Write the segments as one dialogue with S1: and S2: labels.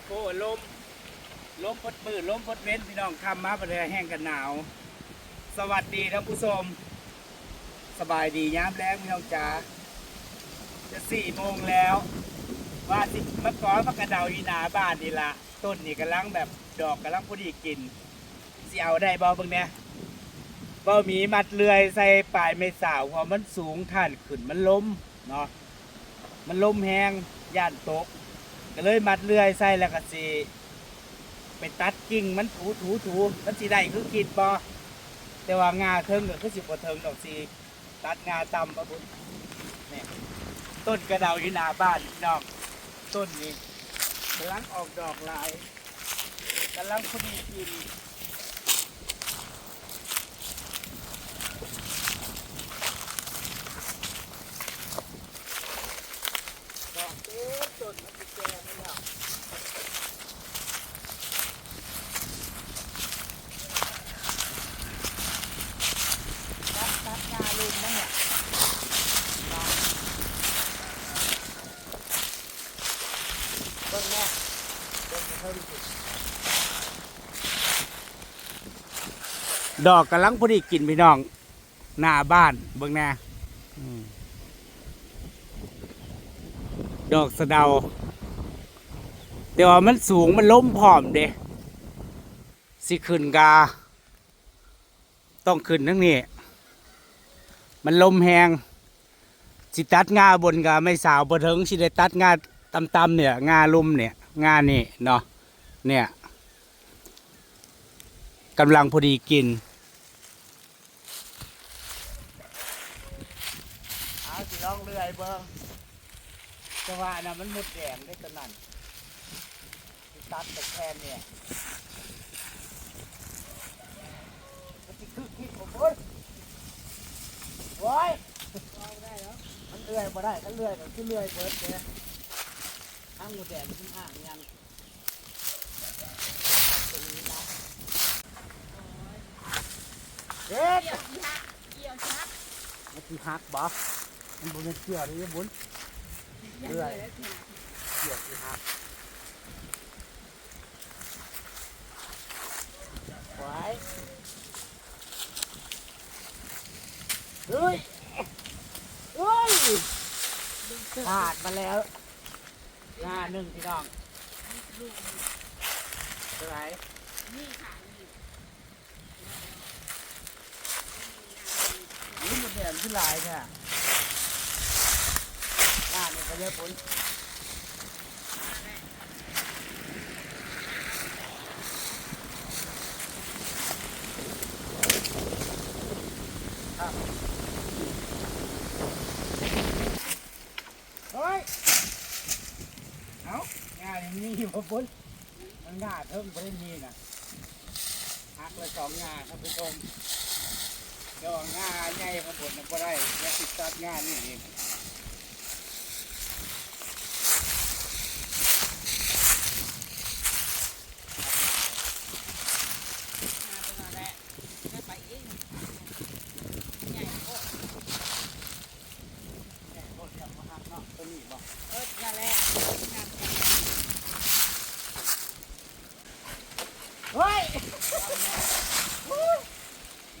S1: ดโพลมลมพดปืนลมพดเว้นพี่น้องคำมาประเทศแห้งกันหนาว สวัสดีท่านผู้ชมสบายดีย้ำแรงพี่น้องจ๋าจะสี่โมงแล้ว ว่าสิมะกอมะกระเดาอีหนาบ้านนี่ละต้นนี่กำลังแบบดอกกำลังพอดีกินเสิเอาได้บ่เบิ่งเนี่ยบ่มีมัดเลื่อยใส่ปลายไม่สาวเพราะมันสูงท่านขึ้นมันล้มเนาะมันล้มแหงย่านตก ก็เลยมัดเลื่อยใส่แล้วก็สิไปตัดกิ่งมันถูถูถูมันสิได้คือกินบ่แต่ว่างาเทิงก็คือสิบ่เทิงดอกสิตัดงาต่ำบ่บุญเนี่ยต้นกระเดาอยู่หน้าบ้านน้องต้นนี้กำลังออกดอกหลายกำลังพอดีกินดอกเต็มต้นมันสิแก่ไม่แล้ว ตัดตัดงาลุมนั่นเนี่ยลอง เบิ่งแน่เบิ่งเพิ่สุดดอกกำลังพอดีกินพี่น้อง หน้าบ้านเบิ่งแน่อืมดอกสะเดาแต่ว่ามันสูงมันล้มพร้อมเด้สิขึ้นกา ต้องขึ้นทั้งนี้ มันลมแหงสิตัดงาบนกาไม่สาวบนถึงสิได้ตัดงา ตำๆเนี่ย งาลุมเนี่ย งานี่เนาะเนี่ยกำลังพอดีกินเอาสิลองเลื่อยเบิ้งจะว่านะมันมุดแดงได้ตอนนั้นตัดต่แค่เนี่ยมันสิคือคิดผมเอ้ยโอ้ยมันเลื่อยมาได้ก็เลื่อยก็คือเลื่อยเบิดเลยข้างหมูแดงมันห่างยังเด็ด
S2: เกี่ยวชักเกี่ยวชัก
S1: มันคือหักบ่มันบนเกี่ยวเลยบุญ
S2: เรื่อย
S1: เกี่ยวคือหักไว้เฮ้ยเฮ้ยขาดมาแล้ว งาหนึ่งพี่น้องเท่าไหร่
S2: นี่ค่ะนี่
S1: นี่มันแดงขึ้นหลายเนี่ยงานนี่ก็เยอะปุ้นครับเฮ้ย เอา มีมาปุ้นมันงาเทิงบ่ได้มีนะหักเลยสองงาครับผู้ชมเดี๋ยวงาใหญ่ข้างบนนะบ่ได้แล้วติดตัดงานนี่เอง
S2: มาเป็นอะไรไม่ไปเองใหญ่โอ้
S1: แหม่รถจับมาหักเนาะตัวนี้บ่
S2: เออนั่นแหละงานกัน
S1: เฮ้ย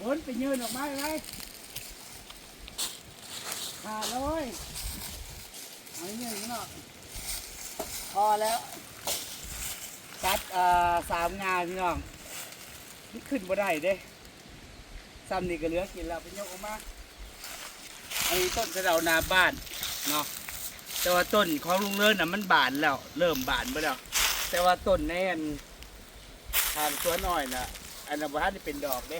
S1: บนไป ยืนออกมาเลยขาดเลยเอาเงี้ยเนาะพอแล้วตัดเอ่อสามงานพี่น้องนี่ขึ้นบ่ได้เด้ซ้ำนี่ก็เหลือกินแล้วไปยกออกมาไอ้ต้นสะเดานาบ้านเนาะแต่ว่าต้นของลุงเลิศน่ะมันบานแล้ว เริ่มบานไปแล้ว แต่ว่าต้นแน่นทางสวนน้อยน่ะอันนั้นบ่ทันได้เป็นดอกเด้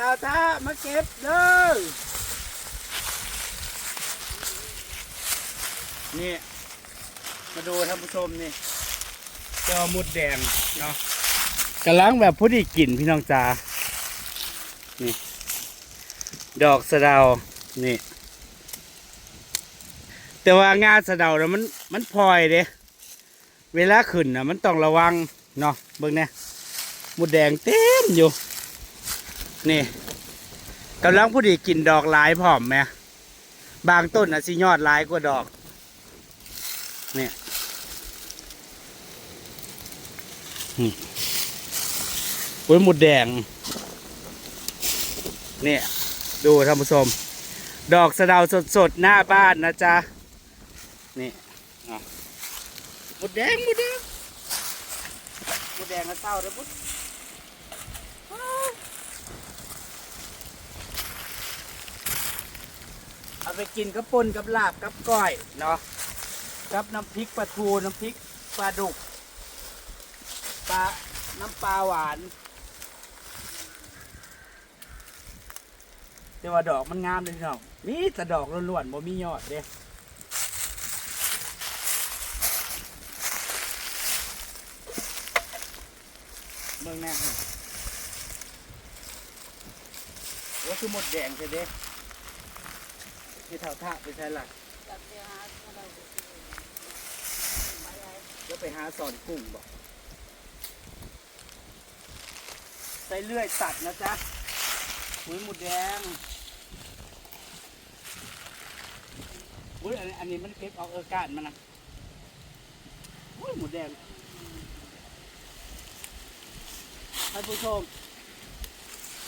S1: เดี๋ยวเราถ้ามาเก็บเด้อนี่ มาดูท่านผู้ชมนี่จอมุดแดงเนาะกำลังแบบพอดีกลิ่นพี่น้องจ๋านี่ ดอกสะเดานี่ แต่ว่างาสะเดาน่ะมันมันพลอยเด้เวลาขึ้นน่ะมันต้องระวังเนาะเบิ่งเนี่ยหมดแดงเต็มอยู่ นี่กำลังพอดีกินดอกหลายพร้อมไหมบางต้นอะสิยอดหลายกว่าดอกเนี่ยนี่โอ้ยหมดแดงเนี่ยดูท่านผู้ชม ดอกสะเดาวสดๆ หน้าบ้านนะจ๊ะ นี่หมดแดงหมดแดงหมดแดงก็เศร้าแล้วพุทธ เอาไปกินกับปนกับลาบกับก้อยเนาะกับน้ำพริกปลาทูน้ำพริกปลาดุกปลาน้ำปลาหวานแต่ว่าดอกมันงามเลยพี่น้องมีแต่ดอกล้วนๆบ่มียอดเด้เบิ่งแน่นี่ว่าคือหมดแดงใช่เด้ ที่เท่าท่าไปใช่ล่ะ
S2: จับเดี๋ยวหมาเราดูสิไปหน
S1: แล้วไปหาสอนกุ้งบอกใส่เลื่อยตัดนะจ๊ะหุยหมุดแดงอุ้ยอันนี้อันนี้มันเก็บเอาเออกาดมันนะอุ้ยหมุดแดงท่านผู้ชม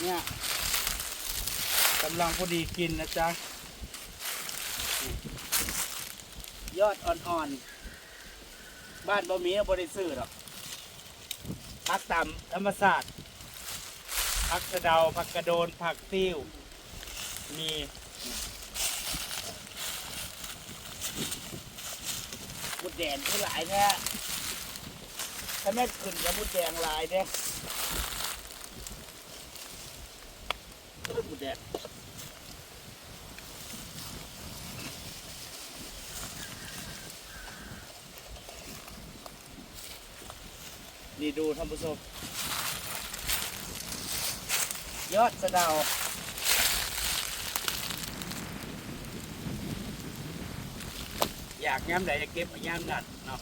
S1: เนี่ยกำลังพอดีกินนะจ๊ะ ยอดอ่อนๆ บ้านบ่มีบ่ได้ซื้อหรอกผักต่ำธรรมศาสตร์ผักกระเดาผักกระโดนผักติ้ว มีมุดแดงที่หลายแท้ถ้าแม่ขึ้นกับมุดแดงหลายเด้เอ้ยมุดแดง นี่ดูท่านผู้ชมยอดสะเดาอยากย้ำใดจะเก็บมาย้ำนั่นเนาะ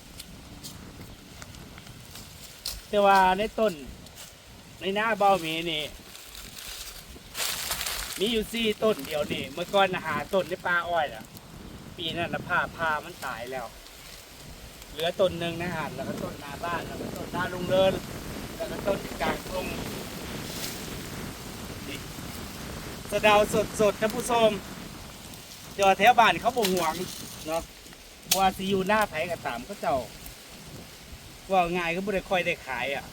S1: แต่ว่าในต้น ในหน้าเบ้าหมีนี่ มีอยู่สี่ต้นเดียวนี่ เมื่อก่อนนะหาต้นในป่าอ้อยอะ ปีนั้นนะผ้าพามันตายแล้ว เหลือต้นหนึ่งนะฮะแล้วก็ต้นหน้าบ้านแล้วก็ต้นหน้าลุงเลินแล้วก็ต้นกลางกรุงนี่สะเดาสดสดๆท่านผู้ชมจอแถวบ้านเขาบ่หวงเนาะว่าสิอยู่หน้าไผก็ตามเขาเจ้าว่าง่ายก็บ่ได้ค่อยได้ขายอะ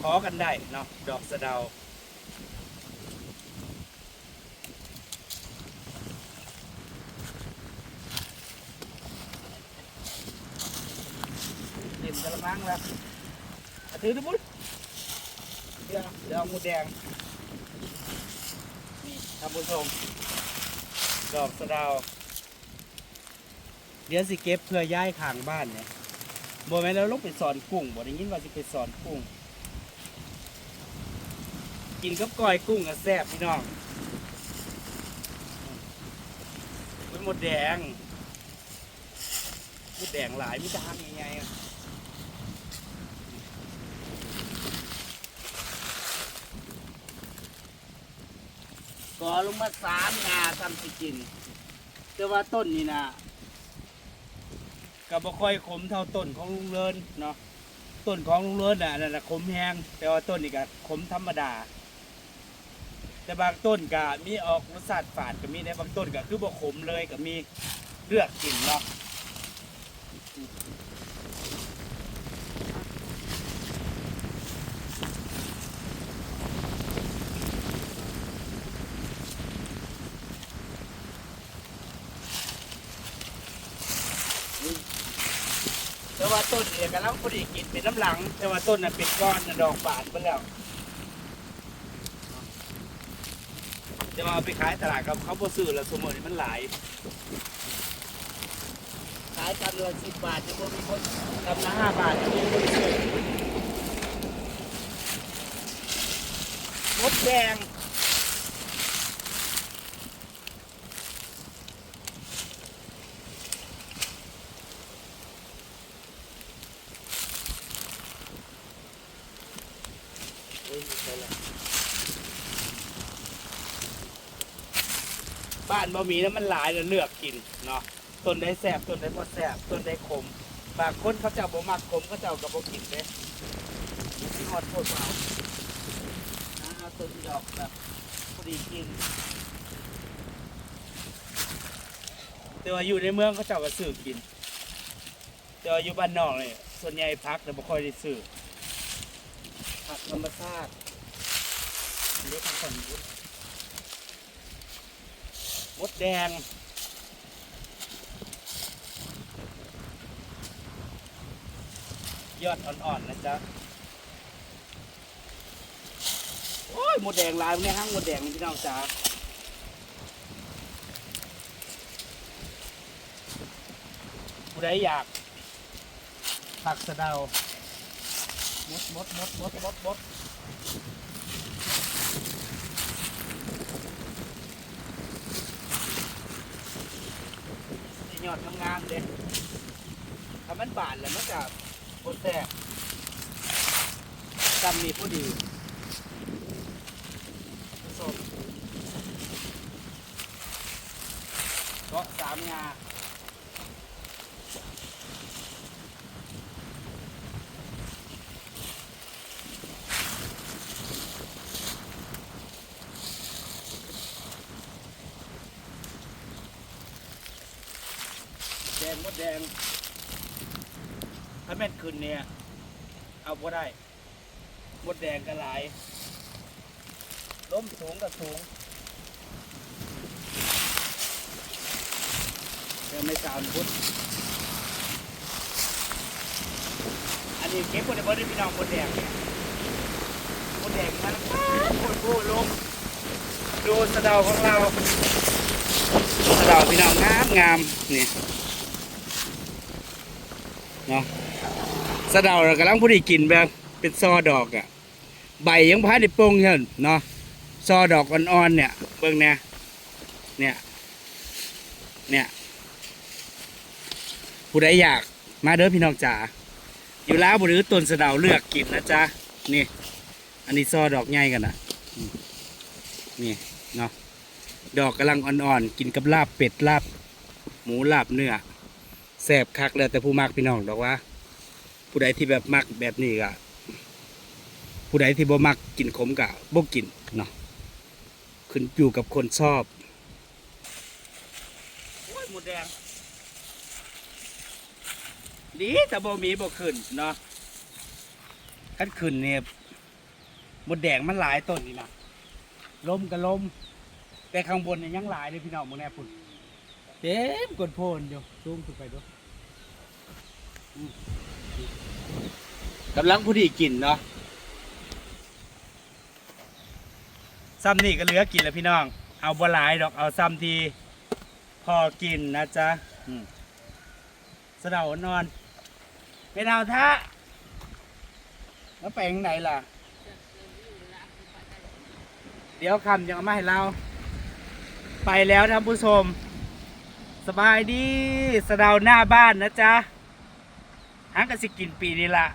S1: ขอกันได้เนาะดอกสะเดา เต็ มกระมังแล้วเอาถือทุบุญเดี๋ยวเดี๋ยวเอาหมูแดงนี่ท่านผู้ชมดอกสะเดาว เดี๋ยวสิเก็บเพื่อย้ายข้างบ้านเนี่ยบ่แม่นเราลงไปสอนกุ้งบ่ได้ยินว่าสิไปสอนกุ้ง กินกับก้อยกุ้งก็แซ่บพี่น้องอุ้ยหมดแดงหมดแดงหลายมิตรทำยังไง ก่อลงมาสามงาทำสิกิน แต่ว่าต้นนี่นะกับบ่ค่อยขมเท่าต้นของลุงเลินเนาะต้นของลุงเลินน่ะนั่นแหละขมแห้งแต่ว่าต้นนี่ก็ขมธรรมดา แต่บางต้นก็มีออกรสชาติฝาดก็มีในบางต้นก็คือบ่ขมเลยก็มีเลือกกินเนาะแต้นเนี่ยกำลังพอดีกินเป็นน้ำหลัง แต่ว่าต้นน่ะเป็นก้อนน่ะดอกบานไปแล้วจะมาเอาไปขายตลาดกับเขาบ่ซื้อแล้วสมมติมันหลาย ขายกันละสิบบาทจะมีคนกำละห้าบาทจะมีคนซื้อมดแดงเฮ้ยไม่ใช่ละ บ่มีแล้วมันหลายแล้วเลือกกินเนาะต้นได้แสบต้นได้บ่แสบต้นได้ขมบางคนเขาเจ้าบ่มักขมเขาเจ้าก็บ่กินเด้ที่ฮอดโทษเอานะเอาต้นดอกแบบพอดีกิน แต่ว่าอยู่ในเมืองเขาเจ้าก็ซื้อกิน แต่ว่าอยู่บ้านนอกเนี่ยส่วนใหญ่พักแต่บ่ค่อยได้ซื้อผักธรรมชาติเล็กฝั่งนู้น มดแดง ยอดอ่อนๆนะจ๊ะ โอ้ยมดแดงลายมันเนี่ยห้างมดแดงพี่น้องจ๋าผู้ใดอยากผักสะเดามดมดมดมดมดมด อดงามๆเลยถ้ามันบานแล้วมันจะบดแตกจำมีผู้ดีผสมก็สามงา งมดแดงถ้าแม่นคืนเนี่ย เอาบ่ได้มดแดงก็หลายล้มสูงก็สูงแต่ไม่สาวพุทธอันนี้เก็บคนในบ่ได้พี่น้องมดแดงเนี่ยมดแดงมันโคตรโคตรลงดูสะเดาของเราสะเดาพี่น้องงามงามนี่ เนาะสะเดาเรากำลังพอดีกินแบบเป็นซอดอกอะ่ะ ใบยังพัดในโป่งเห็นเนาะซอดอกอ่อนๆเนี่ย เบิ่งเนี่ยเนี่ยเนี่ยผู้ใดอยากมาเด้อพี่น้องจ๋าอยู่แล้วบุหรือต้นสะเดาเลือกกินนะจ๊ะนี่อันนี้ซอดอกใหญ่กันนะอืมนี่เนาะดอกกำลังอ่อนๆกินกับลาบเป็ดลาบ หมูลาบเนื้อ แซ่บคักแล้วแต่ผู้มักพี่น้องดอกว่า ผู้ใดที่แบบมักแบบนี้ก็ผู้ใดที่บ่มักกินขมกะบ่กินเนาะขึ้นอยู่กับคนชอบโอ้ยหมูแดงดีแต่บ่มีบ่ขึ้นเนาะคันขึ้นเนี่ยหมดแดงมันหลายต้นนี่นะลมก็ลมแต่ข้างบนเนี่ยยังหลายเลยพี่น้องมึงแน่พุ่น เต็มกดโพนอยู่ซูมขึ้นไปดูอืมกำลังผู้ดีกินเนาะซ้ำนี่ก็เหลือกินแล้วพี่น้อง เอาบัหลายดอกเอาซ้ำทีพอกินนะจ๊ะอืมสะเดานอนเป็นเอาท่าแล้วไปทางไหนล่ะ เดี๋ยวคำยังเอามาให้เรา ไปแล้วท่านผู้ชม สบายดีสะเดาวหน้าบ้านนะจ๊ะหางกสิกินปีนี้ละ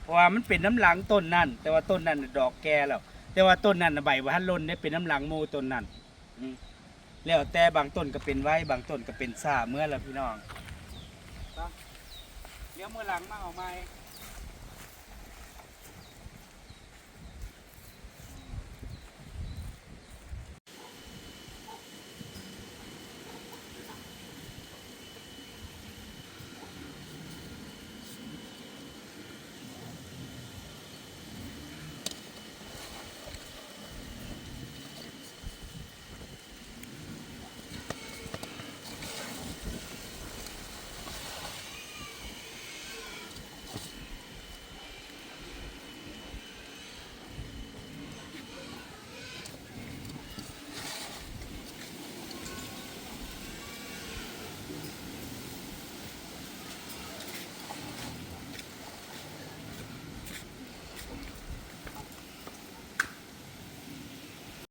S1: เพราะว่ามันเป็นน้ำหลังต้นนั่น แต่ว่าต้นนั่นน่ะดอกแก่แล้ว แต่ว่าต้นนั่นน่ะใบว่าหันลนเนี่ยเป็นน้ำหลังหมูต้นนั่นอืมแล้วแต่บางต้นก็เป็นไว้บางต้นก็เป็นซ่าเมื่อแล้วพี่น้องไปเดี๋ยวมือหลังมาเอาไม้